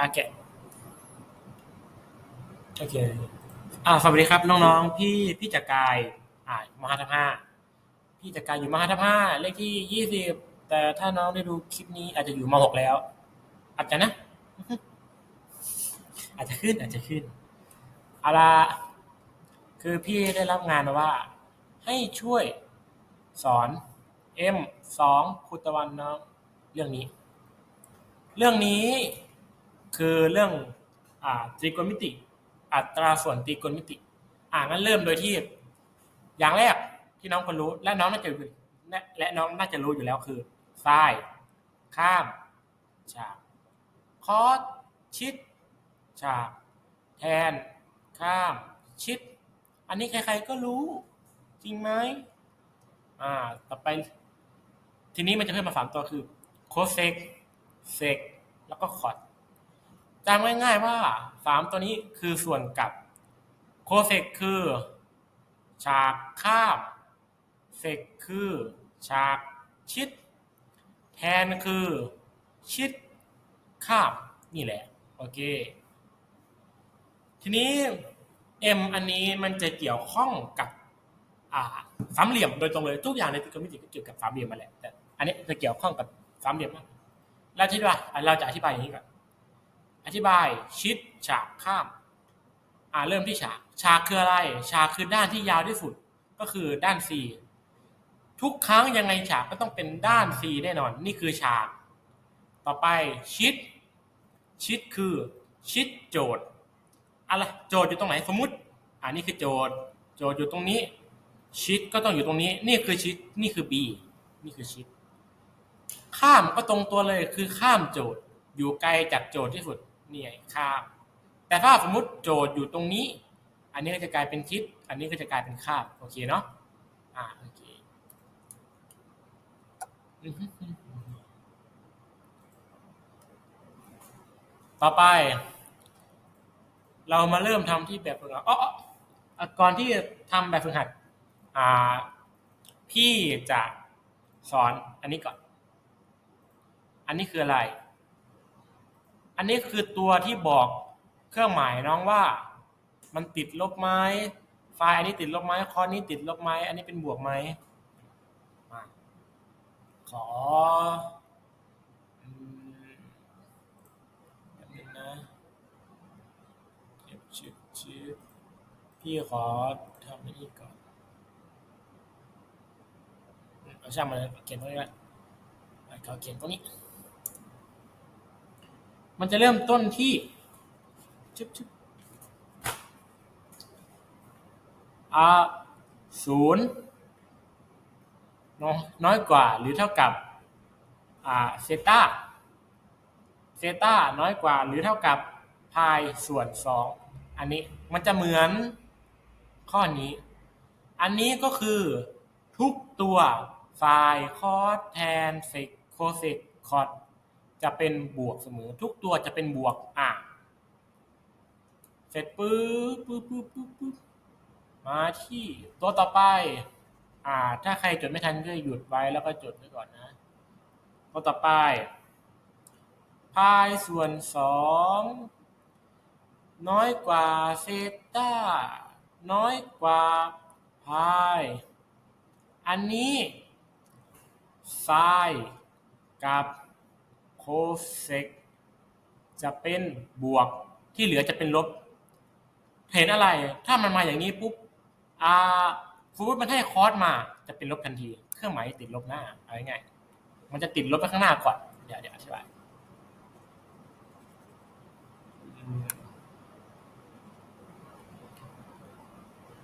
อะแกะโอเคอ่าสวัสดีครับน้องๆ พี่พี่จักรกายอ่ามหาทัพห้าพี่จักรกายอยู่มหาทัพห้าเลขที่ยี่สิบแต่ถ้าน้องได้ดูคลิปนี้อาจจะอยู่มหกแล้ว อาจจะนะ อาจจะขึ้นอาจจะขึ้นเอาละคือพี่ได้รับงานมาว่า ให้ช่วยสอน M สองคุตะวันน้องเรื่องนี้ เรื่องนี้ คือเรื่องอตรีโกณมิติ อัตราส่วนตรีโกณมิติ อ่างั้นเริ่มโดยที่ อย่างแรกที่น้องควรรู้และน้องน่าจะและและน้องน่าจะรู้อยู่แล้วคือซ้าย ข้ามฉากคอสชิดฉากแทน ข้าม ชิด อันนี้ใครๆก็รู้ จริงไหมอ่า ต่อไป ทีนี้มันจะเพิ่มมาสามตัวคือโคเซกเซกแล้วก็คอด จำง่ายๆว่าสามตัวนี้คือส่วนกับ โคเซกคือ ฉากข้ามเซกคือ ฉากชิด แทนคือ ชิดข้ามนี่แหละ โอเค ทีนี้ M อันนี้มันจะเกี่ยวข้องกับสามเหลี่ยมโดยตรงเลยทุกอย่างในตรีโกณมิติก็เกี่ยวกับสามเหลี่ยมมาแหละแต่อันนี้จะเกี่ยวข้องกับสามเหลี่ยมมากเราอธิบายเราจะอธิบายอย่างนี้ก่อน อธิบายชิดฉากข้าม อ่าเริ่มที่ฉาก ฉากคืออะไร ฉากคือด้านที่ยาวที่สุดก็คือด้าน C ทุกครั้งยังไงฉากก็ต้องเป็นด้าน C แน่นอน นี่คือฉาก ต่อไปชิด ชิดคือ ชิดโจทย์อะไรโจทย์อยู่ตรงไหนสมมติ อ่านี่คือโจทย์ โจทย์อยู่ตรงนี้ ชิดก็ต้องอยู่ตรงนี้ นี่คือชิด นี่คือ B นี่คือชิด ข้ามก็ตรงตัวเลยคือข้ามโจทย์ อยู่ไกลจากโจทย์ที่สุด นี่ไงข้าม แต่ถ้าสมมติโจทย์อยู่ตรงนี้ อันนี้ก็จะกลายเป็นชิดอันนี้ก็จะกลายเป็นข้ามโอเคเนาะอ่าโอเคต่อไป เรามาเริ่มทำที่แบบฝึกหัดอ๋ออก่อนที่ทำแบบฝึกหัดอ่าพี่จะสอนอันนี้ก่อน อันนี้คืออะไร อันนี้คือตัวที่บอกเครื่องหมายน้องว่า มันติดลบไหมไฟล์อันนี้ติดลบไหมคอนี้ติดลบไหมอันนี้เป็นบวกไหมมาขออืมแป๊บนึงนะเก็บชื่อชื่อพี่ขอทำนี่ก่อนเอาช่างมันเลยเขียนตรงนี้ละเขาเขียนตรงนี้ มันจะเริ่มต้นที่ชึบชึบอ่าศูนย์น้อยกว่าหรือเท่ากับอ่าเซต้าเซต้าน้อยกว่าหรือเท่ากับพายส่วนสองอันนี้มันจะเหมือนข้อนี้ อันนี้ก็คือทุกตัวไฟล์คอสแทนเซกโคเซกคอส จะเป็นบวกเสมอ ทุกตัวจะเป็นบวกอะเสร็จปึ๊บปึ๊บปึ๊บปึ๊บปึ๊บมาที่ตัวต่อไปอ่า ถ้าใครจดไม่ทันก็หยุดไว้แล้วก็จดไว้ก่อนนะตัวต่อไปพายส่วนสองน้อยกว่าเซต้าน้อยกว่าพาย อันนี้ไซน์กับ โคเซกจะเป็นบวกที่เหลือจะเป็นลบ เห็นอะไร ถ้ามันมาอย่างนี้ปุ๊บอ่าสมมติมันให้คอสมาจะเป็นลบทันที เครื่องหมายติดลบหน้าเอาง่ายมันจะติดลบไปข้างหน้าก่อน เดี๋ยวเดี๋ยวอธิบาย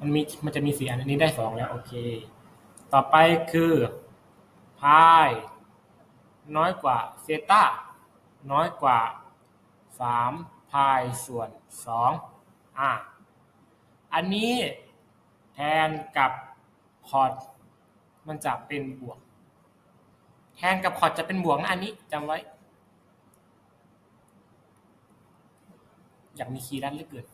มันมีมันจะมีสี่อันอันนี้ได้สองแล้ว โอเค ต่อไปคือพาย น้อยกว่าเซต้าน้อยกว่าสามพายส่วนสองอะอันนี้แทนกับคอร์ดมันจะเป็นบวก แทนกับคอร์ดจะเป็นบวกนะอันนี้จำไว้ อยากมีคีย์ด้านเหลือเกิน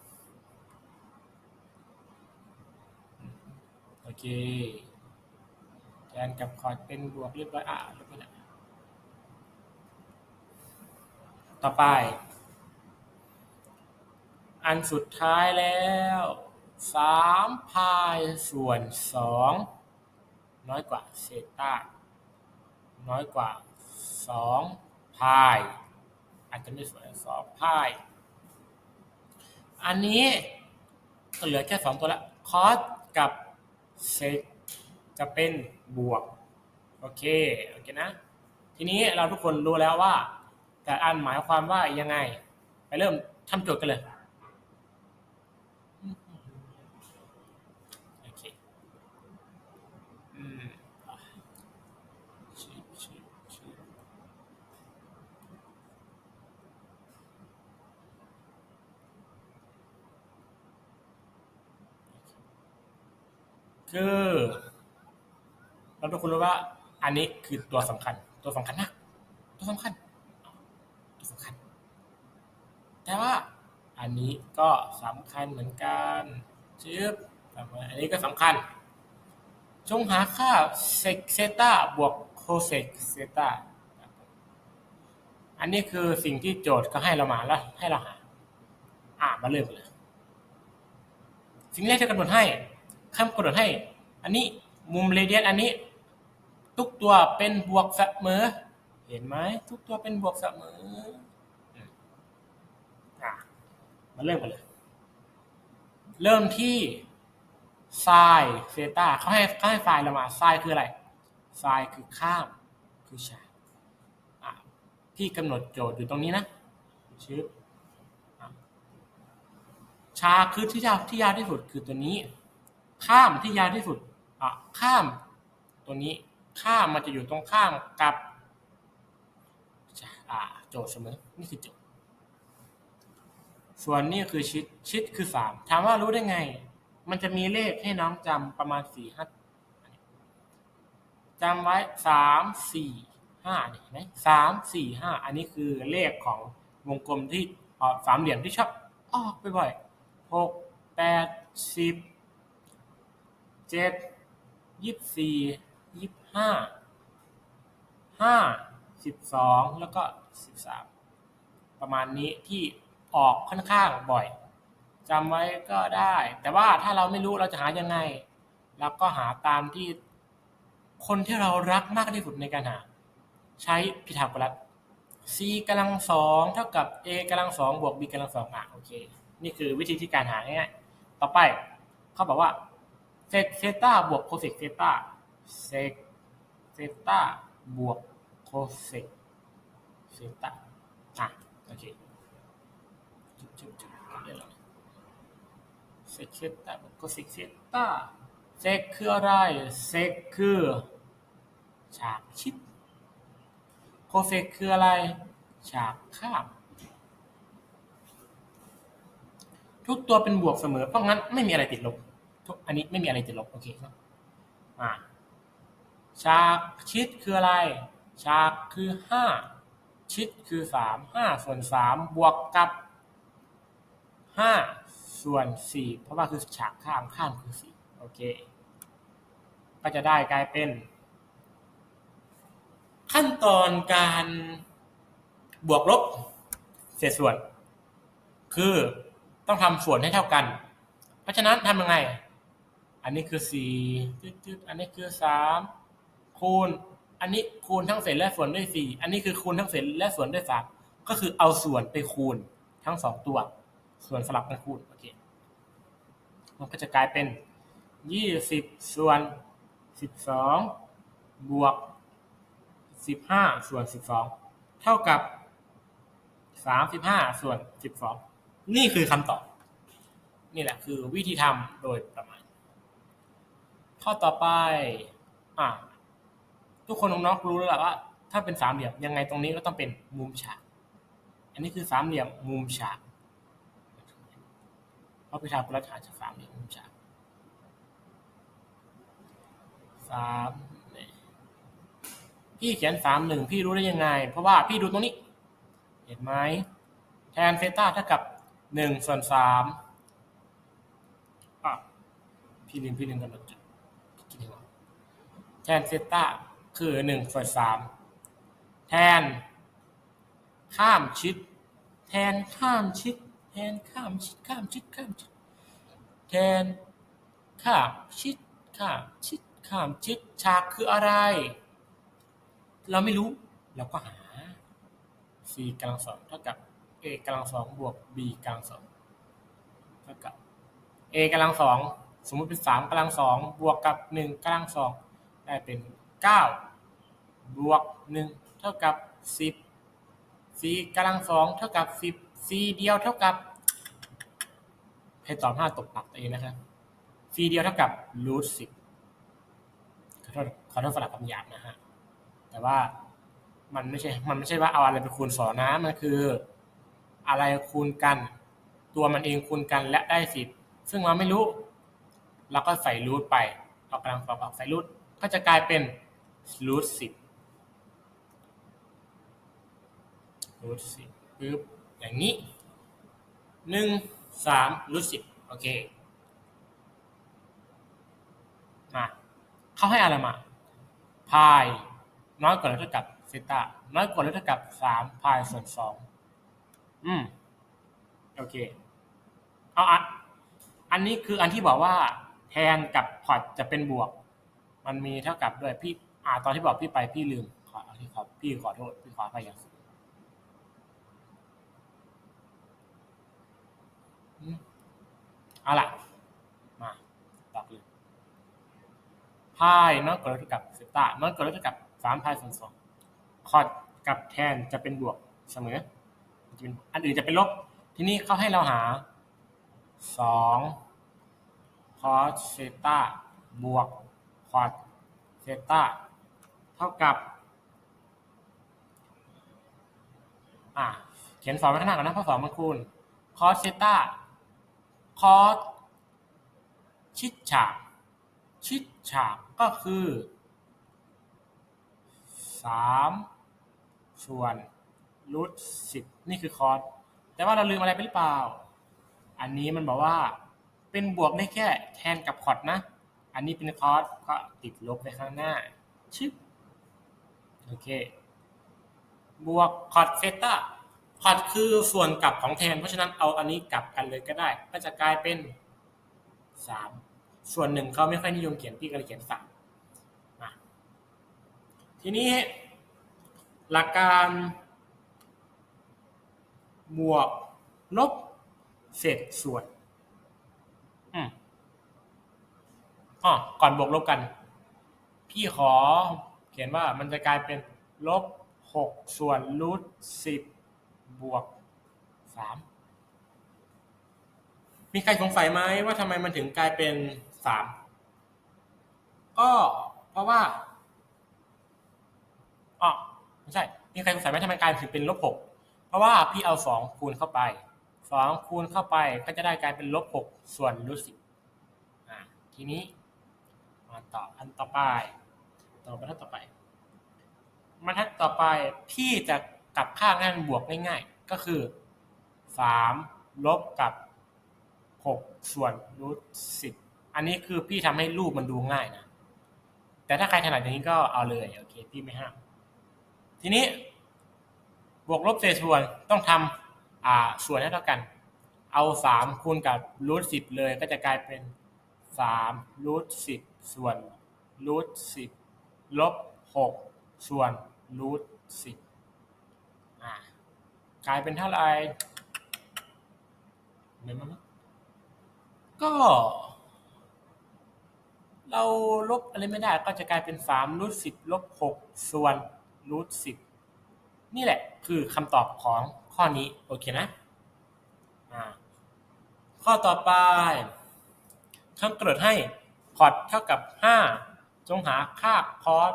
โอเคแทนกับคอร์ดเป็นบวกเรียบร้อยอะเรียบร้อยแล้ว ต่อไป อันสุดท้ายแล้วสามพายส่วนสองน้อยกว่าเซต้าน้อยกว่าสองพาย อาจจะไม่สวยสองพาย อันนี้ก็เหลือแค่สองตัวละคอสกับเซกจะเป็นบวก โอเค โอเคนะ ทีนี้เราทุกคนรู้แล้วว่า แต่อันหมายความว่ายังไง ไปเริ่มทำโจทย์กันเลยโอเคอืมชิชิชิคือเราทุกคนรู้ว่าอันนี้คือตัวสำคัญ ตัวสำคัญมากตัวสำคัญ ตัวสำคัญ แต่ว่าอันนี้ก็สำคัญเหมือนกันชืบอันนี้ก็สำคัญ จงหาค่าเซกเซตาบวกโคเซกเซตาอันนี้คือสิ่งที่โจทย์เขาให้เรามาแล้วให้เราหา อ่ามาเริ่มเลย สิ่งแรกที่กำหนดให้คำกำหนดให้ อันนี้มุมเรเดียนอันนี้ ทุกตัวเป็นบวกเสมอ เห็นไหมทุกตัวเป็นบวกเสมออือ มาเริ่มกันเลย เริ่มที่ไซน์เซตาเขาให้เขาให้ไซน์เรามาไซน์คืออะไรไซน์คือข้ามคือฉากพี่กำหนดโจทย์อยู่ตรงนี้นะชื่ออะฉากคือที่ยาวที่ยาวที่สุดคือตัวนี้ ข้ามที่ยาวที่สุดอะข้ามตัวนี้ข้ามมันจะอยู่ตรงข้ามกับโจทย์เสมอนี่คือโจทย์ ส่วนนี่คือชิด ชิดคือสามถามว่ารู้ได้ไง มันจะมีเลขให้น้องจำประมาณสี่ห้าจำไว้สามสี่ห้าเห็นไหมสามสี่ห้าอันนี้คือเลขของวงกลมที่อสามเหลี่ยมที่ชอบออกบ่อยๆหกแปดสิบเจ็ดยี่สิบสี่ยี่สิบห้าห้าสิบสองแล้วก็สิบสามประมาณนี้ที่ ออกค่อนข้างบ่อยจำไว้ก็ได้ แต่ว่าถ้าเราไม่รู้เราจะหายังไงเราก็หาตามที่คนที่เรารักมากที่สุดในการหา ใช้พิธาโกรัส c กำลังสองเท่ากับ a กำลังสองบวก b กำลังสองอะโอเค นี่คือวิธีที่การหาง่ายๆต่อไปเขาบอกว่าเซกเซตาบวกโคเซกเซต้าเซกเซตาบวกโคเซกเซต้าอะโอเคจุ๊บจุ๊บจุ๊บเรียบร้อย เซกเซตากโคเซกเซตาเซกคืออะไรเซกคือฉากชิดโคเซกคืออะไร ฉากข้ามทุกตัวเป็นบวกเสมอ เพราะงั้นไม่มีอะไรติดลบ ทุกอันนี้ไม่มีอะไรติดลบ โอเคครับอ่าฉากชิดคืออะไร ฉากคือห้าชิดคือสามห้าส่วนสามบวกกับห้า ส่วนสี่เพราะว่าคือฉากข้ามข้ามคือสี่โอเค ก็จะได้กลายเป็น ขั้นตอนการบวกลบเศษส่วน คือต้องทำส่วนให้เท่ากัน เพราะฉะนั้นทำยังไง อันนี้คือสี่ตึ๊ดๆอันนี้คือสามคูณ อันนี้คูณทั้งเศษและส่วนด้วยสี่อันนี้คือคูณทั้งเศษและส่วนด้วยสามก็คือเอาส่วนไปคูณทั้งสองตัว ส่วนสลับกันคูณโอเคมันก็จะกลายเป็นยี่สิบส่วนสิบสองบวกสิบห้าส่วนสิบสองเท่ากับสามสิบห้าส่วนสิบสองนี่คือคำตอบ นี่แหละคือวิธีทำโดยประมาณ ข้อต่อไป อ่า ทุกคนน้องๆรู้แล้วล่ะว่า ถ้าเป็นสามเหลี่ยมยังไงตรงนี้ก็ต้องเป็นมุมฉาก อันนี้คือสามเหลี่ยมมุมฉาก ราะพิธาโกรัสหาจากสามเหลี่ยมมุมฉากสามพี่เขียนสามหนึ่งพี่รู้ได้ยังไง เพราะว่าพี่ดูตรงนี้ เห็นไหมแทนเซต้าเท่ากับหนึ่งส่วนสามพี่ลืมพี่ลืมกันหมดจุดคิดดีกว่าแทนเซต้าคือหนึ่งส่วนสามแทน ข้ามชิด แทนข้ามชิด ททนข้ามชิดข้ามชิดข้ามชิดแทนข้ามชิดข้ามชิดข้ามชิดฉากคืออะไร เราไม่รู้เราก็หา c กำลังสองเท่ากับ a กำลังสองบวก b กำลังสองเท่ากับ a กำลังสองสมมติเป็นสามกำลังสองบวกกับหนึ่งกำลังสองได้เป็นเก้าบวกหนึ่งเท่ากับสิบ c กำลังสองเท่ากับสิบ c เดียวเท่ากับให้ตอบห้าตกปากตัวเองนะครับ c เดียวเท่ากับรูทสิบขอโทษขอโทษสลับคำหยาบนะฮะ แต่ว่ามันไม่ใช่ มันไม่ใช่ว่าเอาอะไรไปคูณสองนะ มันคือ อะไรคูณกัน ตัวมันเองคูณกันและได้สิบซึ่งเราไม่รู้ เราก็ใส่รูทไปเอากำลังสองออกใส่รูทก็จะกลายเป็นรูทสิบรูทสิบปึ๊บ อย่างนี้หนึ่งสามรูทสิบโอเคมาเขาให้อะไรมาพายน้อยกว่าหรือเท่ากับเซตาน้อยกว่าหรือเท่ากับสามพายส่วนสองอืมโอเคเอาอันอันนี้คืออันที่บอกว่าแทนกับพอร์ตจะเป็นบวก มันมีเท่ากับด้วยพี่อ่าตอนที่บอกพี่ไปพี่ลืมขอที่ขอพี่ขอโทษพี่ขอไปอย่างสูงอืม เอาล่ะ มาตอบเลยพายนอยกว่าหรือเท่ากับเซตาน้อยกว่าหรือเท่ากับสามพายส่วนสองคอร์ดกับแทนจะเป็นบวกเสมอจะเป็นอันอื่นจะเป็นลบ ทีนี้เขาให้เราหาสองคอสเซตาบวกคอร์ดเซตาเท่ากับ อ่าเขียนสองไว้ข้างหน้าก่อนนะเพราะสองมันคูณคอสเซตา คอสชิดฉากชิดฉากก็คือสามส่วนรูทสิบนี่คือคอสแต่ว่าเราลืมอะไรไปหรือเปล่า อันนี้มันบอกว่าเป็นบวกได้แค่แทนกับคอร์ดนะ อันนี้เป็นคอสก็ติดลบไปข้างหน้าชึบโอเค บวกคอร์ดเซต้า คอดคือส่วนกลับของแทน เพราะฉะนั้นเอาอันนี้กลับกันเลยก็ได้ ก็จะกลายเป็นสามส่วนหนึ่งเขาไม่ค่อยนิยมเขียนพี่ก็เลยเขียนสามทีนี้หลักการบวกลบเศษส่วนอืมอ๋อก่อนบวกลบกัน พี่ขอเขียนว่ามันจะกลายเป็นลบหกส่วนรูทสิบ บวกสามมีใครสงสัยไหมว่าทำไมมันถึงกลายเป็นสามก็เพราะว่าอ๋อไม่ใช่ มีใครสงสัยไหมทำไมกลายถึงเป็นลบหกเพราะว่าพี่เอาสองคูณเข้าไปสองคูณเข้าไปก็จะได้กลายเป็นลบหกส่วนรูทสิบอ่าทีนี้มาต่ออันต่อไป ต่อบรรทัดต่อไปบรรทัดต่อไปพี่จะ กลับค่างให้มันบวกง่ายๆ ก็คือสามลบกับหกส่วนรูทสิบอันนี้คือพี่ทำให้รูปมันดูง่ายนะ แต่ถ้าใครถนัดอย่างนี้ก็เอาเลยโอเคพี่ไม่ห้าม ทีนี้ บวกลบเศษส่วนต้องทำอ่าส่วนให้เท่ากัน เอาสามคูณกับรูทสิบเลยก็จะกลายเป็นสามรูทสิบส่วนรูทสิบลบหกส่วนรูทสิบ กลายเป็นเท่าไหร่เห็นไหมก็ เราลบอะไรไม่ได้ ก็จะกลายเป็นสามรูทสิบลบหกส่วนรูทสิบนี่แหละคือคำตอบของข้อนี้โอเคนะข้อต่อไปคำกำหนดให้พอร์ตเท่ากับ 5 จงหาค่าคอส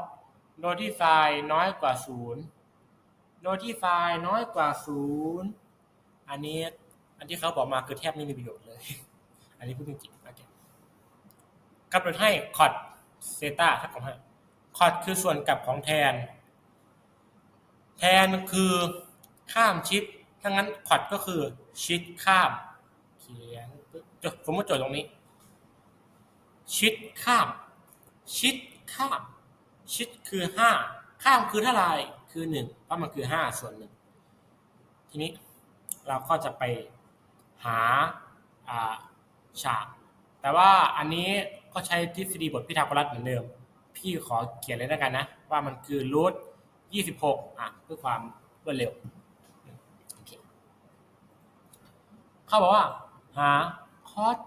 โดยที่ไซน์น้อยกว่า 0 โดยที่ไซน์น้อยกว่า0อันนี้อันที่เขาบอกมาคือแทบไม่มีประโยชน์เลย อันนี้พูดจริงๆโอเคกำหนดให้คอร์ดเซตาเท่ากับ5คอร์ดคือส่วนกลับของแทน แทนคือข้ามชิดถ้างั้นคอร์ดก็คือชิดข้าม เขียนจดสมมติโจทย์ตรงนี้ ชิดข้าม ชิดข้าม ชิดคือห้าข้ามคือเท่าไหร่ คือหนึ่งเพราะมันคือห้าส่วนหนึ่งทีนี้เราก็จะไปหาฉาก แต่ว่าอันนี้ก็ใช้ทฤษฎีบทพิทาโกรัสเหมือนเดิม พี่ขอเขียนเลยแล้วกันนะ ว่ามันคือรูท26อะเพื่อความรวดเร็วเคเขาบอกว่า หาคอส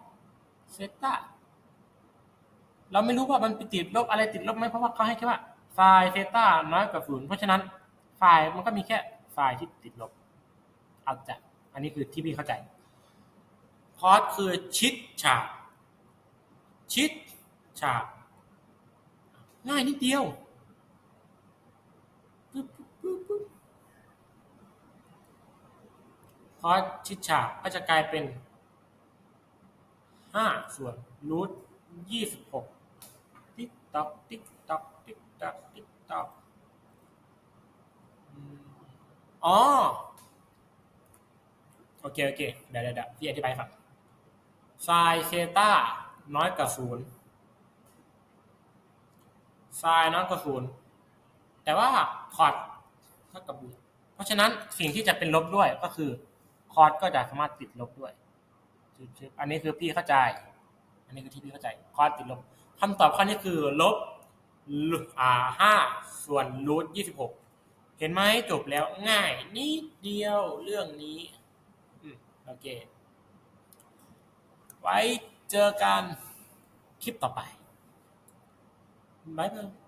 เซตาเราไม่รู้ว่ามันไปติดลบอะไรติดลบไหมเพราะว่าเขาให้แค่ว่า ไฟล์เซต้าน้อยกว่าศูนย์เพราะฉะนั้นไฟล์มันก็มีแค่ไฟล์ที่ติดลบเอาจะอันนี้คือที่พี่เข้าใจคอสคือชิดฉาก ชิดฉากง่ายนิดเดียวคอสชิดฉากก็จะกลายเป็นห้าส่วนรูทยี่สิบหกติ๊กต๊อกติ๊กตอกติ๊กตอกอืม อ๋อ โอเค โอเค เดี๋ยวเดี๋ยวเดี๋ยวพี่อธิบายให้ฟังไซน์เซตาน้อยกว่าศูนย์ไซน์น้อยกว่าศูนย์แต่ว่าคอร์ดเท่ากับบูเพราะฉะนั้นสิ่งที่จะเป็นลบด้วยก็คือคอร์ดก็จะสามารถติดลบด้วย อันนี้คือพี่เข้าใจ อันนี้คือที่พี่เข้าใจ คอร์ดติดลบคำตอบข้อนี้คือลบอ่าห้าส่วนรูทยี่สิบหก เห็นไหมจบแล้วง่ายนิดเดียวเรื่องนี้โอเค ไว้เจอกันคลิปต่อไปบ๊ายบาย